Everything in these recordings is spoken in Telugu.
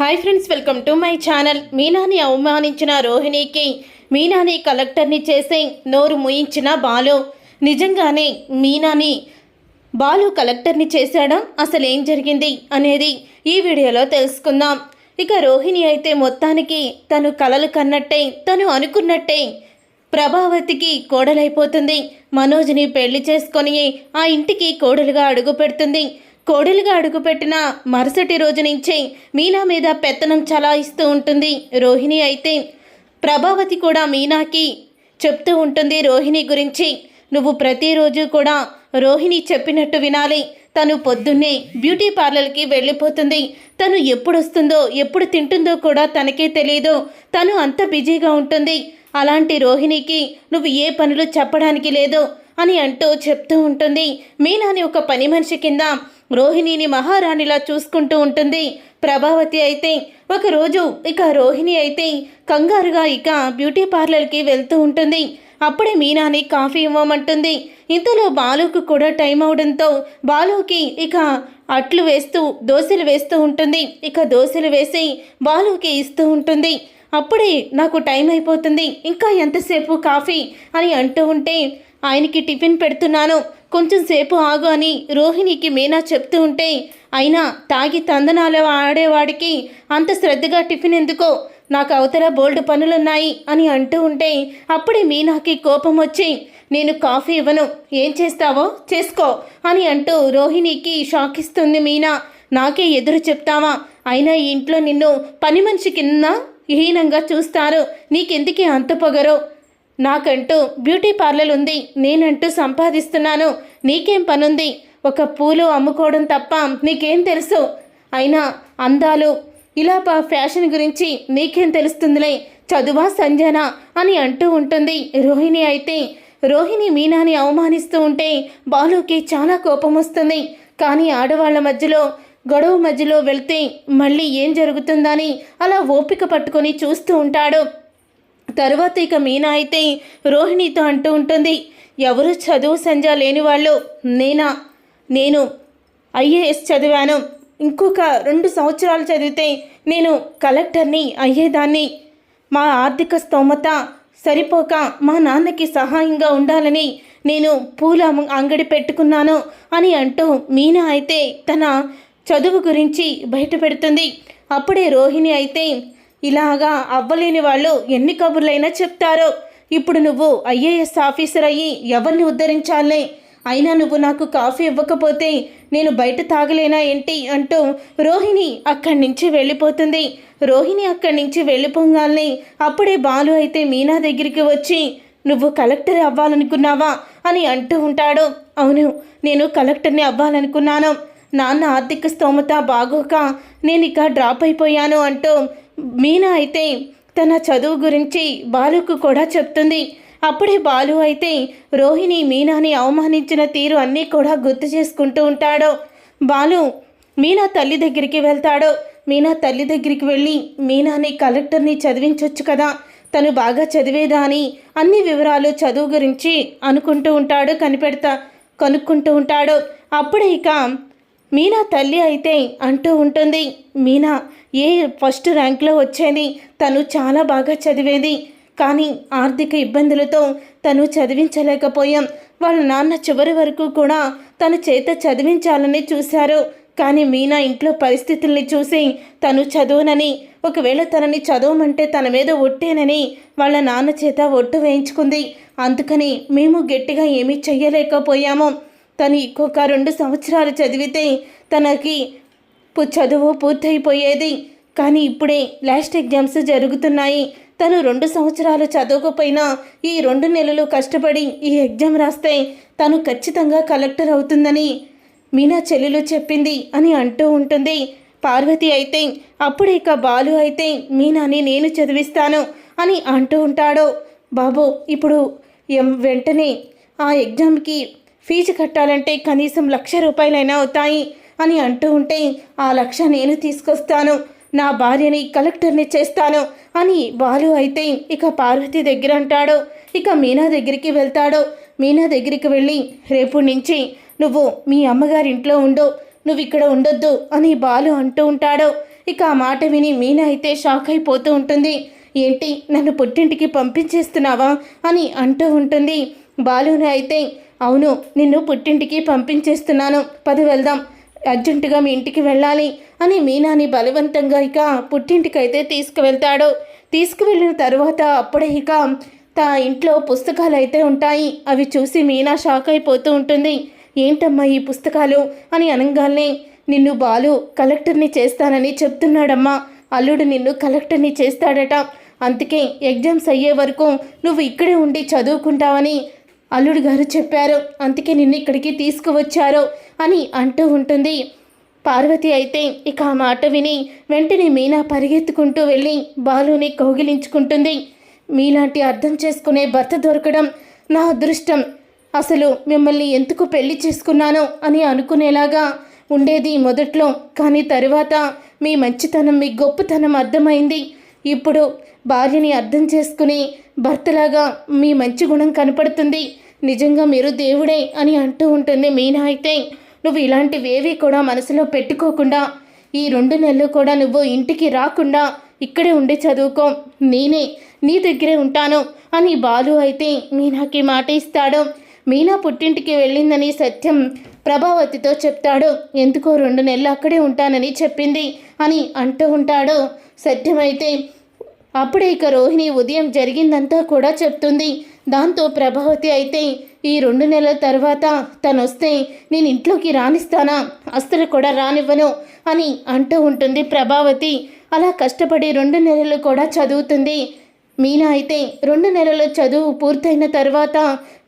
Hi friends welcome to my channel. మీనాని అవమానించిన రోహిణికి మీనాని కలెక్టర్ని చేసి నోరు ముయించిన బాలు. నిజంగానే మీనాని బాలు కలెక్టర్ని చేశాడా? అసలు ఏం జరిగింది అనేది ఈ వీడియోలో తెలుసుకుందాం. ఇక రోహిణి అయితే మొత్తానికి తను కలలు కన్నట్టే తను అనుకున్నట్టే ప్రభావతికి కోడలైపోతుంది. మనోజ్ని పెళ్ళి చేసుకొని ఆ ఇంటికి కోడలుగా అడుగు పెడుతుంది కోడలుగా అడుగుపెట్టిన మరుసటి రోజు నుంచే మీనా మీద పెత్తనం చలాయిస్తూ ఉంటుంది రోహిణి అయితే. ప్రభావతి కూడా మీనాకి చెప్తూ ఉంటుంది రోహిణి గురించి. నువ్వు ప్రతిరోజు కూడా రోహిణి చెప్పినట్టు వినాలి. తను పొద్దున్నే బ్యూటీ పార్లర్కి వెళ్ళిపోతుంది. తను ఎప్పుడు వస్తుందో ఎప్పుడు తింటుందో కూడా తనకే తెలియదు తను అంత బిజీగా ఉంటుంది. అలాంటి రోహిణికి నువ్వు ఏ పనులు చెప్పడానికి లేదు. అని అంటూ చెప్తూ ఉంటుంది. మీనాని ఒక పని మనిషి కింద రోహిణిని మహారాణిలా చూసుకుంటూ ఉంటుంది. ప్రభావతి అయితే ఒకరోజు ఇక రోహిణి అయితే కంగారుగా ఇక బ్యూటీ పార్లర్కి వెళ్తూ ఉంటుంది. అప్పుడే మీనాని కాఫీ ఇవ్వమంటుంది. ఇంతలో బాలుకు కూడా టైం అవడంతో బాలుకి ఇక అట్లు వేస్తూ దోశలు వేస్తూ ఉంటుంది. ఇక దోశలు వేసి బాలుకి ఇస్తూ ఉంటుంది. అప్పుడే నాకు టైం అయిపోతుంది. ఇంకా ఎంతసేపు కాఫీ? అని అంటూ ఉంటే ఆయనకి టిఫిన్ పెడుతున్నాను. కొంచెం సేపు ఆగు అని రోహిణికి మీనా చెప్తూ ఉంటే అయినా తాగి తందనాలు ఆడేవాడికి అంత శ్రద్ధగా టిఫిన్ ఎందుకో? నాకు అవతల బోల్డ్ పనులున్నాయి అని అంటూ ఉంటే అప్పుడే మీనాకి కోపం వచ్చి నేను కాఫీ ఇవ్వను. ఏం చేస్తావో? చేసుకో అని అంటూ రోహిణికి షాక్ ఇస్తుంది మీనా. నాకే ఎదురు చెప్తావా? అయినా ఈ ఇంట్లో నిన్ను పని మనిషి కింద హీనంగా చూస్తారు. నీకెందుకే అంత పొగరో? నాకంటూ బ్యూటీ పార్లర్ ఉంది నేనంటూ సంపాదిస్తున్నాను. నీకేం పనుంది? ఒక పూలు అమ్ముకోవడం తప్ప నీకేం తెలుసు? అయినా అందాలు ఇలా పా ఫ్యాషన్ గురించి నీకేం తెలుస్తుందిలే? చదువా సంజన అని అంటూ ఉంటుంది రోహిణి అయితే. రోహిణి మీనాని అవమానిస్తూ ఉంటే బాలుకి చాలా కోపం వస్తుంది కానీ ఆడవాళ్ళ మధ్యలో గొడవ మధ్యలో వెళ్తే మళ్ళీ ఏం జరుగుతుందని అలా ఓపిక పట్టుకొని చూస్తూ ఉంటాడు. తరువాత ఇక మీనా అయితే రోహిణితో అంటూ ఉంటుంది ఎవరు చదువు సంజ లేని వాళ్ళు నేనా? నేను ఐఏఎస్ చదివాను. ఇంకొక రెండు సంవత్సరాలు చదివితే నేను కలెక్టర్ని అయ్యేదాన్ని. మా ఆర్థిక స్తోమత సరిపోక మా నాన్నకి సహాయంగా ఉండాలని నేను పూల అంగడి పెట్టుకున్నాను అని అంటూ మీనా అయితే తన చదువు గురించి బయటపెడుతుంది. అప్పుడే రోహిణి అయితే ఇలాగా అవ్వలేని వాళ్ళు ఎన్ని కబుర్లైనా చెప్తారో. ఇప్పుడు నువ్వు ఐఏఎస్ ఆఫీసర్ అయ్యి ఎవరిని ఉద్ధరించాలే? అయినా నువ్వు నాకు కాఫీ ఇవ్వకపోతే నేను బయట తాగలేనా ఏంటి? అంటూ రోహిణి అక్కడి నుంచి వెళ్ళిపోతుంది. రోహిణి అక్కడి నుంచి వెళ్ళిపోగానే అప్పుడే బాలు అయితే మీనా దగ్గరికి వచ్చి నువ్వు కలెక్టర్ అవ్వాలనుకున్నావా? అని అంటూ ఉంటాడు. అవును నేను కలెక్టర్ని అవ్వాలనుకున్నాను. నాన్న ఆర్థిక స్తోమత బాగోక నేను ఇక డ్రాప్ అయిపోయాను అంటూ మీనా అయితే తన చదువు గురించి బాలుకు కూడా చెప్తుంది. అప్పుడే బాలు అయితే రోహిణి మీనాని అవమానించిన తీరు అన్నీ కూడా గుర్తు చేసుకుంటూ ఉంటాడు. బాలు మీనా తల్లి దగ్గరికి వెళ్తాడు. మీనా తల్లి దగ్గరికి వెళ్ళి మీనాని కలెక్టర్ని చదివించవచ్చు కదా. తను బాగా చదివేదా అని అన్ని వివరాలు చదువు గురించి అనుకుంటూ ఉంటాడు కనిపెడతా కనుక్కుంటూ ఉంటాడు. అప్పుడే ఇక మీనా తల్లి అయితే అంటూ ఉంటుంది మీనా ఏ ఫస్ట్ ర్యాంక్లో వచ్చేది? తను చాలా బాగా చదివేది. కానీ ఆర్థిక ఇబ్బందులతో తను చదివించలేకపోయాం. వాళ్ళ నాన్న చివరి వరకు కూడా తన చేత చదివించాలని చూశారు. కానీ మీనా ఇంట్లో పరిస్థితుల్ని చూసి తను చదువునని ఒకవేళ తనని చదవమంటే తన మీద ఒట్టేనని వాళ్ళ నాన్న చేత ఒట్టు వేయించుకుంది. అందుకని మేము గట్టిగా ఏమీ చెయ్యలేకపోయాము. తను ఇంకొక రెండు సంవత్సరాలు చదివితే తనకి చదువు పూర్తయిపోయేది. కానీ ఇప్పుడే లాస్ట్ ఎగ్జామ్స్ జరుగుతున్నాయి. తను రెండు సంవత్సరాలు చదవకపోయినా ఈ రెండు నెలలు కష్టపడి ఈ ఎగ్జామ్ రాస్తే తను ఖచ్చితంగా కలెక్టర్ అవుతుందని మీనా చెల్లెలు చెప్పింది అని అంటూ ఉంటుంది. పార్వతి అయితే అప్పుడు ఇక బాలు అయితే మీనాని నేను చదివిస్తాను అని అంటూ ఉంటాడు. బాబు ఇప్పుడు ఎం- వెంటనే ఆ ఎగ్జామ్కి ఫీజు కట్టాలంటే కనీసం లక్ష రూపాయలైనా అవుతాయి అని అంటూ ఉంటే ఆ లక్ష నేను తీసుకొస్తాను. నా భార్యని కలెక్టర్ని చేస్తాను అని బాలు అయితే ఇక పార్వతి దగ్గర అంటాడు. ఇక మీనా దగ్గరికి వెళ్తాడు. మీనా దగ్గరికి వెళ్ళి రేపు నుంచి నువ్వు మీ అమ్మగారింట్లో ఉండు. నువ్వు ఇక్కడ ఉండొద్దు అని బాలు అంటూ ఉంటాడు. ఇక ఆ మాట విని మీనా అయితే షాక్ అయిపోతూ ఉంటుంది. ఏంటి నన్ను పుట్టింటికి పంపించేస్తున్నావా? అని అంటూ ఉంటుంది. బాలుని అయితే అవును నిన్ను పుట్టింటికి పంపించేస్తున్నాను. పది వెళ్దాం. అర్జెంటుగా మీ ఇంటికి వెళ్ళాలి అని మీనాని బలవంతంగా ఇక పుట్టింటికైతే తీసుకువెళ్తాడు. తీసుకువెళ్ళిన తర్వాత అప్పుడే ఇక తా ఇంట్లో పుస్తకాలు అయితే ఉంటాయి. అవి చూసి మీనా షాక్ అయిపోతూ ఉంటుంది. ఏంటమ్మా ఈ పుస్తకాలు? అని అనగానే నిన్ను బాలు కలెక్టర్ని చేస్తానని చెప్తున్నాడమ్మా. అల్లుడు నిన్ను కలెక్టర్ని చేస్తాడట. అందుకే ఎగ్జామ్స్ అయ్యే వరకు నువ్వు ఇక్కడే ఉండి చదువుకుంటావని అల్లుడు గారు చెప్పారు అందుకే నిన్ను ఇక్కడికి తీసుకువచ్చారు అని అంటూ ఉంటుంది. పార్వతి అయితే ఇక ఆ మాట విని వెంటనే మీనా పరిగెత్తుకుంటూ వెళ్ళి బాలుని కౌగిలించుకుంటుంది. మీలాంటి అర్థం చేసుకునే భర్త దొరకడం నా అదృష్టం. అసలు మిమ్మల్ని ఎందుకు పెళ్ళి చేసుకున్నాను అని అనుకునేలాగా ఉండేది మొదట్లో కానీ తరువాత మీ మంచితనం మీ గొప్పతనం అర్థమైంది. ఇప్పుడు భార్యని అర్థం చేసుకుని భర్తలాగా మీ మంచి గుణం కనపడుతుంది. నిజంగా మీరు దేవుడే అని అంటూ ఉంటుంది మీనా అయితే నువ్వు ఇలాంటివేవి కూడా మనసులో పెట్టుకోకుండా ఈ రెండు నెలలు కూడా నువ్వు ఇంటికి రాకుండా ఇక్కడే ఉండి చదువుకో. నేనే నీ దగ్గరే ఉంటాను అని బాలు అయితే మీనాకి మాట ఇస్తాడు. మీనా పుట్టింటికి వెళ్ళిందని సత్యం ప్రభావతితో చెప్తాడు. ఎందుకో రెండు నెలలు అక్కడే ఉంటానని చెప్పింది అని అంటూ ఉంటాడు. సత్యం అయితే అప్పుడే ఇక రోహిణి ఉదయం జరిగిందంతా కూడా చెప్తుంది. దాంతో ప్రభావతి అయితే ఈ రెండు నెలల తర్వాత తను వస్తే నేను ఇంట్లోకి రానిస్తానా? అస్సలు కూడా రానివ్వను అని అంటూ ఉంటుంది ప్రభావతి. అలా కష్టపడి రెండు నెలలు కూడా చదువుతుంది. మీనా అయితే రెండు నెలల చదువు పూర్తయిన తర్వాత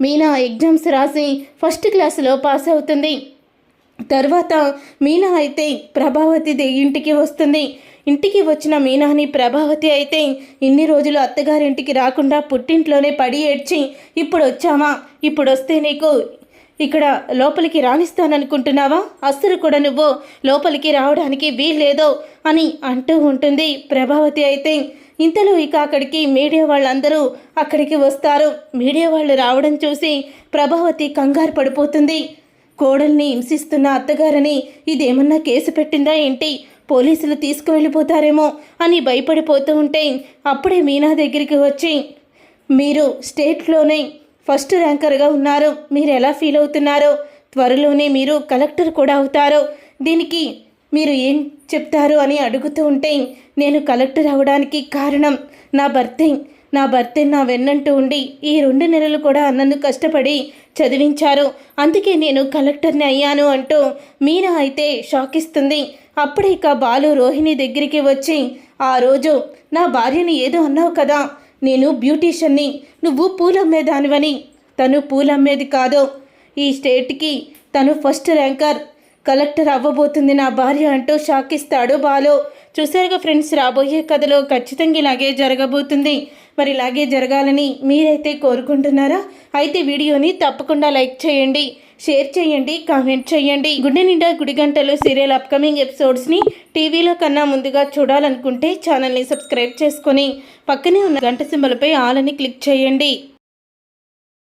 మీనా ఎగ్జామ్స్ రాసి ఫస్ట్ క్లాసులో పాస్ అవుతుంది. తర్వాత మీనా అయితే ప్రభావతి ఇంటికి వస్తుంది. ఇంటికి వచ్చిన మీనాని ప్రభావతి అయితే ఇన్ని రోజులు అత్తగారింటికి రాకుండా పుట్టింట్లోనే పడి ఏడ్చి ఇప్పుడు వచ్చావా? ఇప్పుడు వస్తే నీకు ఇక్కడ లోపలికి రాణిస్తాననుకుంటున్నావా అస్సలు కూడా నువ్వు లోపలికి రావడానికి వీల్లేదో అని అంటూ ఉంటుంది ప్రభావతి అయితే. ఇంతలో ఇక అక్కడికి మీడియా వాళ్ళందరూ అక్కడికి వస్తారు. మీడియా వాళ్ళు రావడం చూసి ప్రభావతి కంగారు పడిపోతుంది. కోడల్ని హింసిస్తున్న అత్తగారని ఇదేమన్నా కేసు పెట్టిందా ఏంటి? పోలీసులు తీసుకువెళ్ళిపోతారేమో అని భయపడిపోతూ ఉంటే అప్పుడే మీనా దగ్గరికి వచ్చి మీరు స్టేట్లోనే ఫస్ట్ ర్యాంకర్గా ఉన్నారు. మీరు ఎలా ఫీల్ అవుతున్నారో? త్వరలోనే మీరు కలెక్టర్ కూడా అవుతారు. దీనికి మీరు ఏం చెప్తారు? అని అడుగుతూ ఉంటే నేను కలెక్టర్ అవడానికి కారణం నా భర్తే. నా భర్తే నా వెన్నంటూ ఉండి ఈ రెండు నెలలు కూడా నన్ను కష్టపడి చదివించారు. అందుకే నేను కలెక్టర్ని అయ్యాను అంటూ మీనా అయితే షాక్ ఇస్తుంది అప్పుడే ఇక బాలు రోహిణి దగ్గరికి వచ్చి ఆ రోజు నా భార్యని ఏదో అన్నావు కదా నేను బ్యూటీషియన్ని నువ్వు పూలమ్మేదానివని. తను పూలమ్మేది కాదు. ఈ స్టేట్కి తను ఫస్ట్ ర్యాంకర్. కలెక్టర్ అవ్వబోతుంది నా భార్య అంటూ షాక్ ఇస్తాడు బాలు. చూసారుగా ఫ్రెండ్స్ రాబోయే కథలో ఖచ్చితంగా ఇలాగే జరగబోతుంది. మరి ఇలాగే జరగాలని మీరైతే కోరుకుంటున్నారా? అయితే వీడియోని తప్పకుండా లైక్ చేయండి షేర్ చేయండి కామెంట్ చేయండి. గుండె నిండా గుడి గంటలు సీరియల్ అప్కమింగ్ ఎపిసోడ్స్ని టీవీలో కన్నా ముందుగా చూడాలనుకుంటే ఛానల్ని సబ్స్క్రైబ్ చేసుకొని పక్కనే ఉన్న గంట సింబలపై ఆల్ అని క్లిక్ చేయండి.